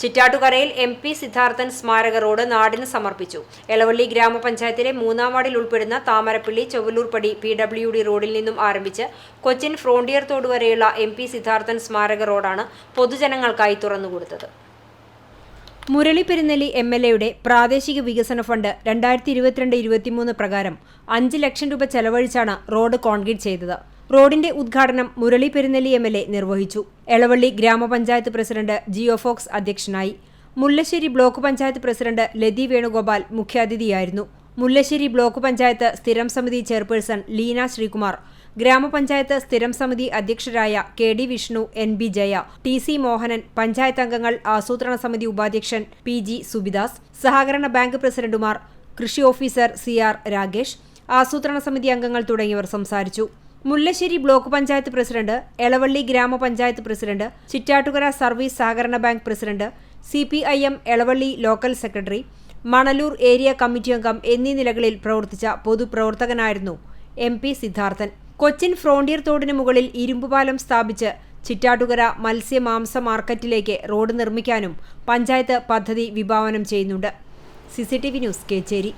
ചിറ്റാട്ടുകരയിൽ M P Siddharthan സ്മാരക road നാടിന് സമർപ്പിച്ചു. എളവള്ളി ഗ്രാമപഞ്ചായത്തിലെ മൂന്നാം വാർഡിൽ ഉൾപ്പെടുന്ന Thamarappally Chovvalloorpadi P W D റോഡിൽ നിന്നും ആരംഭിച്ച് കൊച്ചിൻ ഫ്രോണ്ടിയർ തോട് വരെയുള്ള എം പി സിദ്ധാർത്ഥൻ സ്മാരക റോഡാണ് പൊതുജനങ്ങൾക്കായി തുറന്നുകൊടുത്തത്. മുരളി പെരുന്നലി എം എൽ എയുടെ പ്രാദേശിക വികസന ഫണ്ട് രണ്ടായിരത്തി ഇരുപത്തിരണ്ട് ഇരുപത്തിമൂന്ന് പ്രകാരം അഞ്ച് ലക്ഷം രൂപ ചെലവഴിച്ചാണ് റോഡ് കോൺക്രീറ്റ് ചെയ്തത്. റോഡിന്റെ ഉദ്ഘാടനം Murali Perunnelli M L A നിർവഹിച്ചു. എളവള്ളി ഗ്രാമപഞ്ചായത്ത് പ്രസിഡന്റ് ജിയോഫോക്സ് അധ്യക്ഷനായി. മുല്ലശ്ശേരി ബ്ലോക്ക് പഞ്ചായത്ത് പ്രസിഡന്റ് ലതി വേണുഗോപാൽ മുഖ്യാതിഥിയായിരുന്നു. മുല്ലശ്ശേരി ബ്ലോക്ക് പഞ്ചായത്ത് സ്ഥിരം സമിതി ചെയർപേഴ്സൺ ലീന ശ്രീകുമാർ ഗ്രാമപഞ്ചായത്ത് സ്ഥിരം സമിതി അധ്യക്ഷരായ K D Vishnu N B Jaya T C Mohanan panchayat അംഗങ്ങൾ ആസൂത്രണ സമിതി ഉപാധ്യക്ഷൻ പി ജി സുബിദാസ് സഹകരണ ബാങ്ക് പ്രസിഡന്റുമാർ കൃഷി ഓഫീസർ സി ആർ രാഗേഷ് ആസൂത്രണ സമിതി അംഗങ്ങൾ തുടങ്ങിയവർ സംസാരിച്ചു. മുല്ലശ്ശേരി ബ്ലോക്ക് പഞ്ചായത്ത് പ്രസിഡന്റ് എളവള്ളി ഗ്രാമപഞ്ചായത്ത് പ്രസിഡന്റ് ചിറ്റാട്ടുകര സർവീസ് സഹകരണ bank president C P I M Elavally local secretary Manalur area committee അംഗം എന്നീ നിലകളിൽ പ്രവർത്തിച്ച പൊതുപ്രവർത്തകനായിരുന്നു M P Siddharthan. Cochin frontier തോടിന് മുകളിൽ ഇരുമ്പുപാലം സ്ഥാപിച്ച് ചിറ്റാട്ടുകര മത്സ്യമാംസ മാർക്കറ്റിലേക്ക് റോഡ് നിർമ്മിക്കാനും പഞ്ചായത്ത് പദ്ധതി വിഭാവനം ചെയ്യുന്നുണ്ട്. CCTV news Kecheri.